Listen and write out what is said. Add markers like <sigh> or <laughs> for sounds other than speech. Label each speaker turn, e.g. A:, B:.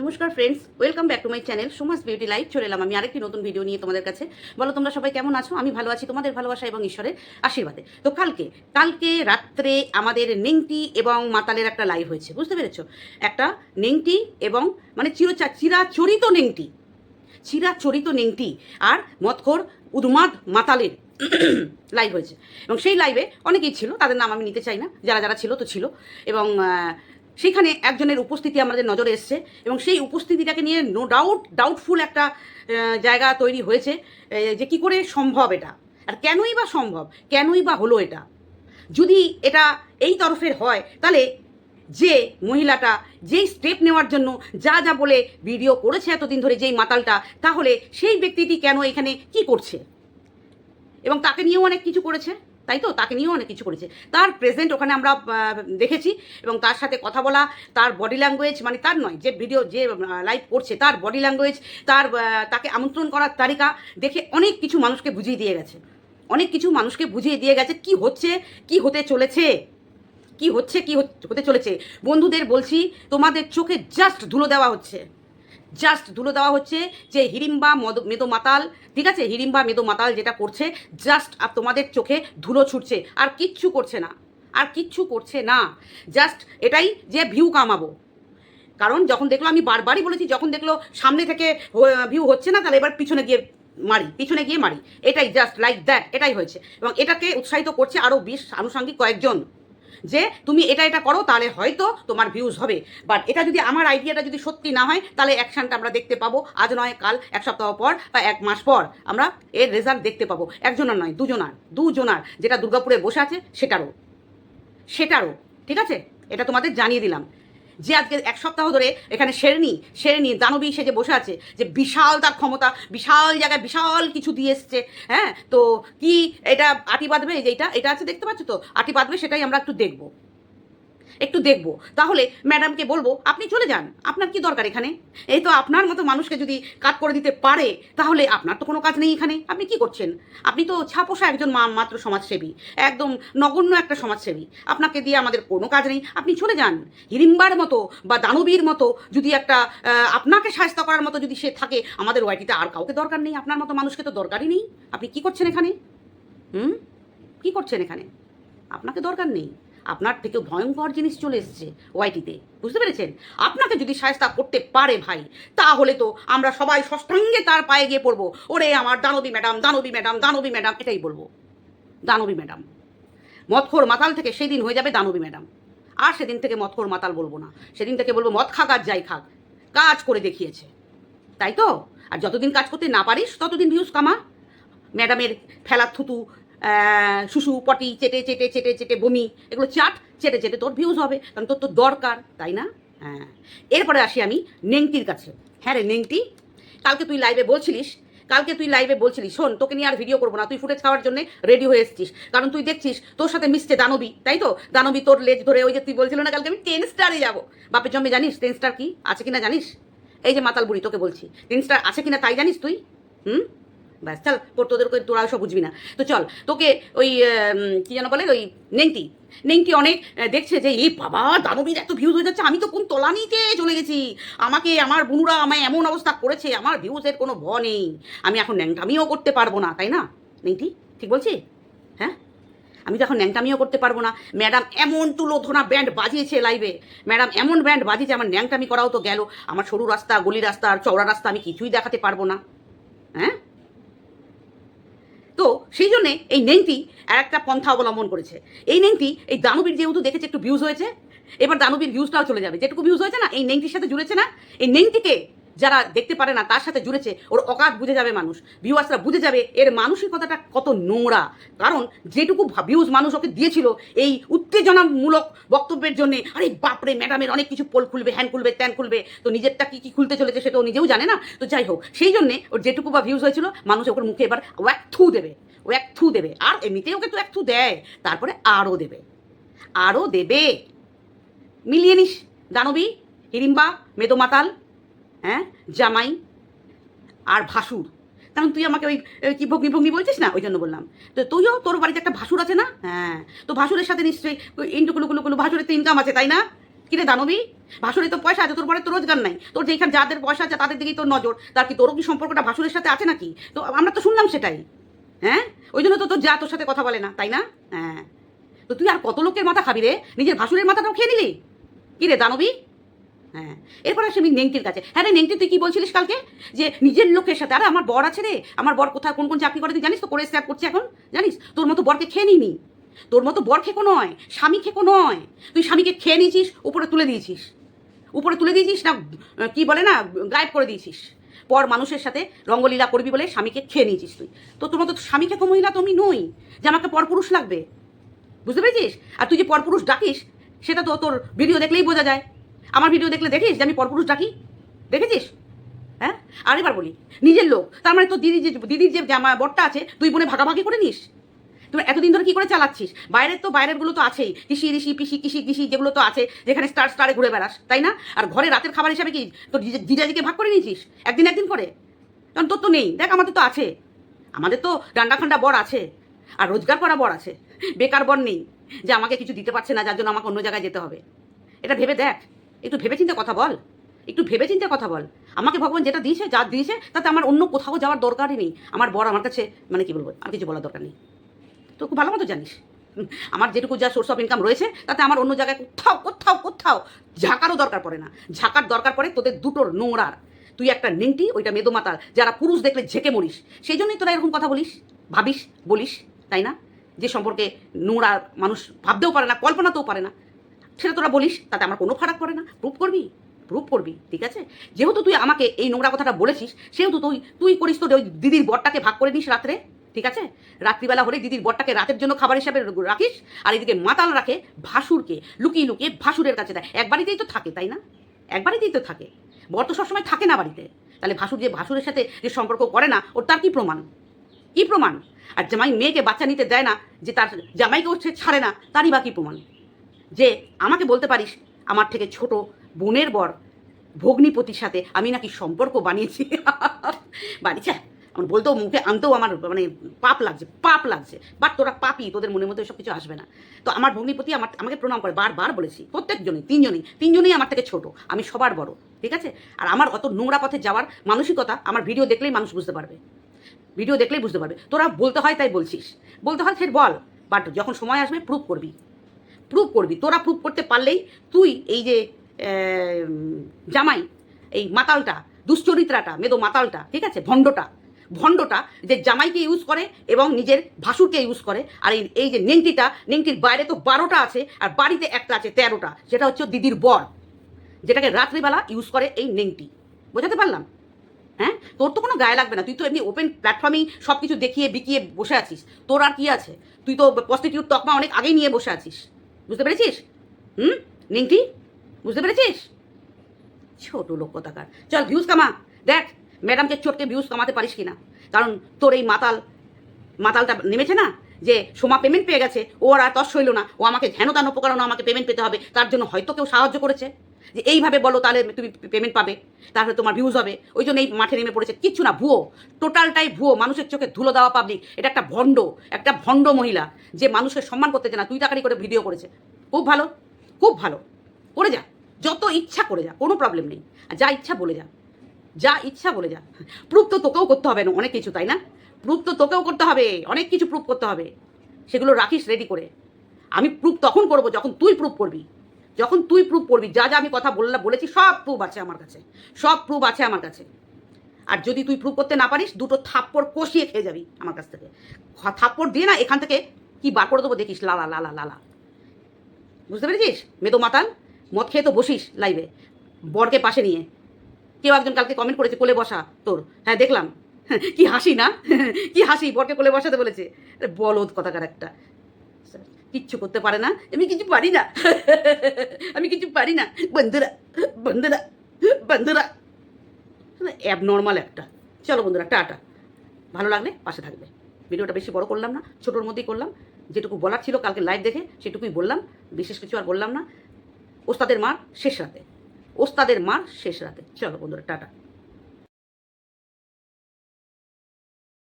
A: নমস্কার friends welcome back to my channel Suma's beauty life চলে এলাম আমি আরেকটি নতুন ভিডিও নিয়ে তোমাদের কাছে। বলো, তোমরা সবাই কেমন আছো? আমি ভালো আছি, তোমাদের ভালোবাসা এবং ঈশ্বরের আশীর্বাদে। তো কালকে কালকে রাত্রে আমাদের নেংটি এবং মাতালের একটা লাইভ হয়েছে, বুঝতে পেরেছ? একটা নেংটি এবং মানে চিরচা চিরাচরিত নেংটি। চিরাচরিত নেংটি আর মতখোর উদ্মাদ মাতালের <coughs> লাইভ হয়েছে। এবং সেই লাইভে অনেকেই ছিল, তাদের নাম আমি নিতে চাই না, যারা যারা ছিল তো ছিল। এবং সেখানে একজনের উপস্থিতি আমাদের নজরে এসছে এবং সেই উপস্থিতিটাকে নিয়ে নো ডাউট ডাউটফুল একটা জায়গা তৈরি হয়েছে যে কি করে সম্ভব এটা? আর কেনই বা সম্ভব? কেনই বা হলো এটা? যদি এটা এই তরফের হয়, তাহলে যে মহিলাটা যেই স্টেপ নেওয়ার জন্য যা যা বলে ভিডিও করেছে এতদিন ধরে যেই মাতালটা, তাহলে সেই ব্যক্তিটি কেন এখানে কি করছে? এবং তাকে নিয়েও অনেক কিছু করেছে? তাই তো? তাকে নিয়েও অনেক কিছু করেছে। তার প্রেজেন্ট ওখানে আমরা দেখেছি এবং তার সাথে কথা বলা, তার বডি ল্যাঙ্গুয়েজ মানে তার নয়, যে ভিডিও যে লাইভ করছে, তার বডি ল্যাঙ্গুয়েজ তার তাকে আমন্ত্রণ করার তালিকা দেখে অনেক কিছু মানুষকে বুঝিয়ে দিয়ে গেছে। অনেক কিছু মানুষকে বুঝিয়ে দিয়ে গেছে কি হচ্ছে, কি হতে চলেছে, কি হচ্ছে, কি হতে চলেছে। বন্ধুদের বলছি, তোমাদের চোখে জাস্ট ধুলো দেওয়া হচ্ছে। জাস্ট ধুলো দেওয়া হচ্ছে যে হিড়িম্বা মদ, মেদো মাতাল, ঠিক আছে? হিড়িম্বা মেদো মাতাল যেটা করছে জাস্ট আর তোমাদের চোখে ধুলো ছুটছে। আর কিচ্ছু করছে না। আর কিচ্ছু করছে না। জাস্ট এটাই যে ভিউ কামাবো। কারণ যখন দেখল, আমি বারবারই বলেছি, যখন দেখল সামনে থেকে ভিউ হচ্ছে না, তাহলে এবার পিছনে গিয়ে মারি, পিছনে গিয়ে মারি। এটাই জাস্ট লাইক দ্যাট এটাই হয়েছে। এবং এটাকে উৎসাহিত করছে আরও বিশ আনুষঙ্গিক কয়েকজন। যে তুমি এটা এটা করো, তাহলে হয়তো তোমার ভিউজ হবে। বাট এটা যদি আমার আইডিয়াটা যদি সত্যি না হয়, তাহলে অ্যাকশানটা আমরা দেখতে পাবো। আজ নয়, কাল এক সপ্তাহ পর বা এক মাস পর আমরা এর রেজাল্ট দেখতে পাবো। একজনের নয়, দুজনার দুজনার, যেটা দুর্গাপুরে বসে আছে, সেটারও। সেটারও, ঠিক আছে? এটা তোমাদের জানিয়ে দিলাম। যে আজকে এক সপ্তাহ ধরে এখানে সেরেনি সেরেনি, দানবী সে যে বসে আছে, যে বিশাল তার ক্ষমতা, বিশাল জায়গায় বিশাল কিছু দিয়ে এসছে হ্যাঁ? তো কি এটা আটি বাঁধবে? এই যে এটা এটা আছে, দেখতে পাচ্ছ তো? আটি বাঁধবে, সেটাই আমরা একটু দেখব। একটু দেখব। তাহলে ম্যাডামকে বলব, আপনি চলে যান। আপনার কি দরকার এখানে? এই তো আপনার মতো মানুষকে যদি কাট করে দিতে পারে, তাহলে আপনার তো কোনো কাজ নেই এখানে। আপনি কি করছেন? আপনি তো ছাপোষা একজন মা মাত্র সমাজসেবী, একদম নগণ্য একটা সমাজসেবী। আপনাকে দিয়ে আমাদের কোনো কাজ নেই। আপনি চলে যান। হিড়িম্বার মতো বা দানবীর মতো যদি একটা আপনাকে সাহায্য করার মতো যদি সে থাকে, আমাদের ওয়াইটিতে আর কাউকে দরকার নেই। আপনার মতো মানুষকে তো দরকারই নেই। আপনি কি করছেন এখানে? হুম? কি করছেন এখানে? আপনাকে দরকার নেই। আপনার থেকে ভয়ঙ্কর জিনিস চলে এসছে ওয়াইটিতে, বুঝতে পেরেছেন? আপনাকে যদি সায়স্তা করতে পারে ভাই, তাহলে তো আমরা সবাই ষষ্ঠাঙ্গে তার পায়ে গিয়ে পড়ব। ওরে আমার দানবী ম্যাডাম দানবী ম্যাডাম দানবী ম্যাডাম, এটাই বলব। দানবী ম্যাডাম। মদখোর মাতাল থেকে সেদিন হয়ে যাবে দানবী ম্যাডাম। আর সেদিন থেকে মদখোর মাতাল বলব না। সেদিন থেকে বলব মদ খাক আর যাই খাক। কাজ করে দেখিয়েছে। তাই তো? আর যতদিন কাজ করতে না পারিস, ততদিন ভিউজ কামা। ম্যাডামের ফেলার থুতু শুশু, পটি, চেটে চেটে চেটে চেটে, বমি, এগুলো চাট, চেটে চেটে তোর ভিউজ হবে, কারণ তোর তো দরকার, তাই না? হ্যাঁ। এরপরে আসি আমি নেংটির কাছে। হ্যাঁ রে নেংটি, কালকে তুই লাইভে বলছিলিস, কালকে তুই লাইভে বলছিলিস, শোন, তোকে নিয়ে আর ভিডিও করব না, তুই ফুটেজ খাওয়ার জন্য রেডি হয়ে এসেছিস। কারণ তুই দেখছিস, তোর সাথে মিশছে দানবী, তাই তো? দানবী তোর লেজ ধরে ওই যে তুই বলছিল না কালকে আমি টেন স্টারে যাব। বাপের জন্মে জানিস টেন স্টার কি? আছে কিনা জানিস? এই যে মাতাল বুড়ি, তোকে বলছি টেন স্টার আছে কিনা তাই জানিস তুই? হুম? ব্যাস, চল, তোর তোদের করে তোরা সব বুঝবি না। তো চল, তোকে ওই কি যেন বলে, ওই নেংটি। নেংটি অনেক দেখছে যে এই বাবা, দানবীর এত ভিউজ হয়ে যাচ্ছে, আমি তো কোন তলানিতে চলে গেছি। আমাকে, আমার বুনুরা আমায় এমন অবস্থা করেছে, আমার ভিউজের কোনো ভ নেই। আমি এখন ন্যাংটামিও করতে পারব না, তাই না? নেংটি, ঠিক বলছি? হ্যাঁ? আমি তো এখন ন্যাংটামিও করতে পারব না। ম্যাডাম এমন তুলো ধোনা ব্যান্ড বাজিয়েছে লাইভে ম্যাডাম এমন ব্যান্ড বাজিয়েছে, আমার ন্যাংটামি করাও তো গেল। আমার সরু রাস্তা, গলি রাস্তা আর চওড়া রাস্তা আমি কিছুই দেখাতে পারব না। হ্যাঁ? তো সেই জন্যে এই নেংটি আর একটা পন্থা অবলম্বন করেছে। এই নেংটি এই দানবীর যেহেতু দেখেছে একটু ভিউজ হয়েছে, এবার দানবীর ভিউজটাও চলে যাবে। যেটুকু ভিউজ হয়েছে না, এই নেংটির সাথে জুড়েছে না। এই নেংটিকে যারা দেখতে পারে না, তার সাথে জুড়েছে, ওর অকাত বুঝে যাবে মানুষ। ভিউয়ার্সরা বুঝে যাবে এর মানসিকতাটা কত নোংরা। কারণ যেটুকু ভিউজ মানুষ ওকে দিয়েছিল, এই উত্তেজনামূলক বক্তব্যের জন্য, আরে বাপরে ম্যাডামের অনেক কিছু পোল খুলবে হ্যান খুলবে, ত্যান খুলবে, তো নিজেরটা কি কি খুলতে চলেছে সেটা ও নিজেও জানে না। তো যাই হোক, সেই জন্যে ওর যেটুকু বা ভিউজ হয়েছিল, মানুষ ওর মুখে এবার ওয়াক থু দেবে ও এক থু দেবে। আর এমনিতেই ওকে তো এক থু দেয়, তারপরে আরও দেবে আরও দেবে। মিলিয়ে নিস, দানবী হিড়িম্বা মেদোমাতাল হ্যাঁ? জামাই আর ভাসুর। কারণ তুই আমাকে ওই কি ভগ্নি ভগ্নি বলছিস না? ওই জন্য বললাম। তো তুইও তোর বাড়িতে একটা ভাসুর আছে না? হ্যাঁ। তো ভাসুরের সাথে নিশ্চয়ই ইন্টুকুলু কুলু কুলু ভাসুরের তো ইনকাম আছে, তাই না? কিরে দানবী? ভাসুরে তো পয়সা আছে, তোর পরে তো রোজগার নাই। তোর যেখানে যাদের পয়সা আছে, তাদের দিকেই তোর নজর। তার কি তোরও কি সম্পর্কটা ভাসুরের সাথে আছে নাকি? তো আমরা তো শুনলাম সেটাই। হ্যাঁ? ওই জন্য তো তোর যা তোর সাথে কথা বলে না, তাই না? হ্যাঁ। তো তুই আর কত লোকের মাথা খাবি রে? নিজের ভাসুরের মাথাটাও খেয়ে নিলি? কি রে দানবী? হ্যাঁ। এরপর আসে আমি নেংটির কাছে। হ্যাঁ রে নেংটি, তুই কি বলছিলিস কালকে? যে নিজের লোকের সাথে, আরে আমার বর আছে রে, আমার বর কোথায়, কোন কোন চাকরি করে তুই জানিস তো, করে স্ট্যাপ করছে এখন, জানিস? তোর মতো বরকে খেয়ে নিনি তোর মতো বর খেকো নয়, স্বামী খেকো নয়। তুই স্বামীকে খেয়ে নিয়েছিস, উপরে তুলে দিয়েছিস। উপরে তুলে দিয়েছিস না, কি বলে না, গায়েব করে দিয়েছিস। পর মানুষের সাথে রঙ্গলীলা করবি বলে স্বামীকে খেয়ে নিয়েছিস তুই। তো তোর মতো স্বামী খেকো মহিলা তো আমি নই, যে আমাকে পরপুরুষ লাগবে। বুঝতে পেরেছিস? আর তুই যে পরপুরুষ ডাকিস, সেটা তো তোর ভিডিও দেখলেই বোঝা যায়। আমার ভিডিও দেখলে দেখিস যে আমি পরপুরুষ ডাকি দেখেছিস? হ্যাঁ? আর এবার বলি, নিজের লোক, তার মানে তোর দিদির যে দিদির যে জামা বরটা আছে, তুই বোনে ভাগাভাগি করে নিস? তুই এতদিন ধরে কি করে চালাচ্ছিস? বাইরের তো, বাইরেরগুলো তো আছেই, কৃষি, ঋষি, পিসি, কৃষি কৃষি যেগুলো তো আছে, যেখানে স্টার স্টারে ঘুরে বেড়াস, তাই না? আর ঘরে রাতের খাবার হিসাবে কি তোর জিজা- জিজাজিকে ভাগ করে নিয়েছিস? একদিন একদিন করে? কারণ তোর তো নেই, দেখ আমাদের তো আছে। আমাদের তো ডান্ডা ফান্ডা বর আছে, আর রোজগার করা বর আছে। বেকার বর নেই, যে আমাকে কিছু দিতে পারছে না, যার জন্য আমাকে অন্য জায়গায় যেতে হবে। এটা ভেবে দেখ। একটু ভেবে চিন্তে কথা বল। একটু ভেবে চিন্তে কথা বল। আমাকে ভগবান যেটা দিয়েছে, যা দিয়েছে, তাতে আমার অন্য কোথাও যাওয়ার দরকারই নেই। আমার বর আমার কাছে মানে কি বলব, আর কিছু বলার দরকার নেই। তো খুব ভালো মতো জানিস। আমার যেটুকু যা সোর্স অফ ইনকাম রয়েছে, তাতে আমার অন্য জায়গায় কোথাও কোথাও কোথাও ঝাঁকারও দরকার পড়ে না। ঝাঁকার দরকার পড়ে তোদের দুটোর নোংরার। তুই একটা নেংটি, ওইটা মেদোমাতাল যারা পুরুষ দেখলে ঝেঁকে মরিস। সেই জন্যই তোরা এরকম কথা বলিস, ভাবিস, বলিস, তাই না? যে সম্পর্কে নোংরা মানুষ ভাবতেও পারে না, কল্পনাতেও পারে না। সেটা তোরা বলিস, তাতে আমার কোনো ফারাক পড়ে না। প্রুভ করবি? প্রুভ করবি, ঠিক আছে? যেহেতু তুই আমাকে এই নোংরা কথাটা বলেছিস, সেহেতু তুই তুই করিস তো ওই দিদির বরটাকে ভাগ করে দিস রাত্রে, ঠিক আছে? রাত্রিবেলা হলে দিদির বরটাকে রাতের জন্য খাবার হিসাবে রাখিস, আর এদিকে মাতাল রাখে ভাসুরকে, লুকিয়ে লুকিয়ে ভাসুরের কাছে দেয়। এক বাড়িতেই তো থাকে, তাই না? এক বাড়িতেই তো থাকে। বর তো সবসময় থাকে না বাড়িতে। তাহলে ভাসুর যে ভাসুরের সাথে যে সম্পর্ক করে না, ওর তার কি প্রমাণ? কি প্রমাণ? আর জামাই মেয়েকে বাচ্চা নিতে দেয় না, যে তার জামাইকে হচ্ছে ছাড়ে না, তারই বা কি প্রমাণ? যে আমাকে বলতে পারিস, আমার থেকে ছোট বোনের বর ভগ্নিপতির সাথে আমি নাকি সম্পর্ক বানিয়েছি। <laughs> বাড়িছে আমার বলতেও মুখে আনতেও আমার মানে পাপ লাগছে পাপ লাগছে। বাট তোরা পাপি, তোদের মনের মধ্যে সব কিছু আসবে না। তো আমার ভগ্নিপতি আমার, আমাকে প্রণাম করে, বারবার বলেছি, প্রত্যেকজনই, তিনজনই তিনজনই আমার থেকে ছোট, আমি সবার বড়, ঠিক আছে? আর আমার অত নোংরা পথে যাওয়ার মানসিকতা আমার ভিডিও দেখলেই মানুষ বুঝতে পারবে। ভিডিও দেখলেই বুঝতে পারবে। তোরা বলতে হয় তাই বলছিস। বলতে হয় ফের বল, বাট যখন সময় আসবে প্রুভ করবি। প্রুভ করবি। তোরা প্রুভ করতে পারলেই তুই এই যে জামাই, এই মাতালটা, দুশ্চরিত্রাটা, মেদো মাতালটা, ঠিক আছে? ভণ্ডটা। ভণ্ডটা যে জামাইকে ইউজ করে এবং নিজের ভাসুরকে ইউজ করে। আর এই যে নেংটিটা, নেংটির বাইরে তো বারোটা আছে আর বাড়িতে একটা আছে তেরোটা। সেটা হচ্ছে দিদির বর, যেটাকে রাত্রিবেলা ইউজ করে এই নেংটি। বোঝাতে পারলাম? হ্যাঁ? তোর তো কোনো গায়ে লাগবে না। তুই তো এমনি ওপেন প্ল্যাটফর্মেই সব কিছু দেখিয়ে, বিকিয়ে বসে আছিস। তোর আর কি আছে? তুই তো প্রস্টিটিউট তকমা অনেক আগেই নিয়ে বসে আছিস। বুঝতে পেরেছিস? হুম? নিংটি বুঝতে পেরেছিস? ছোট লোক কথাকার। চল ভিউজ কামা। দেখ ম্যাডামকে চোটকে ভিউজ কামাতে পারিস কি না কারণ তোর এই মাতাল, মাতালটা নেমেছে না যে সোমা পেমেন্ট পেয়ে গেছে, ও আর তস হইল না। ও আমাকে হেন তেন উপকরণ আমাকে পেমেন্ট পেতে হবে। তার জন্য হয়তো কেউ সাহায্য করেছে। যে এইভাবে বলো তাহলে তুমি পেমেন্ট পাবে, তাহলে তোমার ভিউজ হবে। ওই জন্য এই মাঠে নেমে পড়েছে। কিচ্ছু না, ভুয়ো। টোটালটাই ভুয়ো। মানুষের চোখে ধুলো দেওয়া পাবলিক এটা একটা ভণ্ড একটা ভণ্ড মহিলা যে মানুষকে সম্মান করতে না। তুই টাকারি করে ভিডিও করেছে। খুব ভালো খুব ভালো। করে যা। যত ইচ্ছা করে যা, কোনো প্রবলেম নেই। যা ইচ্ছা বলে যা। যা ইচ্ছা বলে যা। প্রুফ তো তোকেও করতে হবে না। অনেক কিছু, তাই না? প্রুফ তো তোকেও করতে হবে। অনেক কিছু প্রুফ করতে হবে। সেগুলো রাখিস রেডি করে। আমি প্রুফ তখন করব যখন তুই প্রুফ করবি। যখন তুই প্রুফ করবি, যা যা আমি কথা বললাম বলেছি, সব প্রুফ আছে আমার কাছে। সব প্রুফ আছে আমার কাছে। আর যদি তুই প্রুফ করতে না পারিস, দুটো থাপ্পড় কষিয়ে খেয়ে যাবি আমার কাছ থেকে। থাপ্পড় দিয়ে না এখান থেকে কি বার করে দেবো দেখিস লালা লালা লালা বুঝতে পেরেছিস? মেদো মাতাল, মদ খেয়ে তো বসিস লাইভে বরকে পাশে নিয়ে। কেউ একজন কালকে কমেন্ট করেছে, কোলে বসা তোর। হ্যাঁ দেখলাম। <laughs> কি হাসি না? <laughs> কি হাসি, বরকে কোলে বসাতে বলেছে। বলদ কথাকার একটা। কিচ্ছু করতে পারে না। আমি কিছু পারি না। আমি কিছু পারি না। বন্ধুরা বন্ধুরা বন্ধুরা। অ্যাব নর্মাল একটা। চলো বন্ধুরা, টাটা। ভালো লাগলে পাশে থাকবে। ভিডিওটা বেশি বড় করলাম না, ছোটোর মধ্যেই করলাম। যেটুকু বলার ছিল কালকে লাইভ দেখে সেটুকুই বললাম। বিশেষ কিছু আর বললাম না। ওস্তাদের মার শেষ রাতে। ওস্তাদের মার শেষ রাতে। চলো বন্ধুরা, টাটা।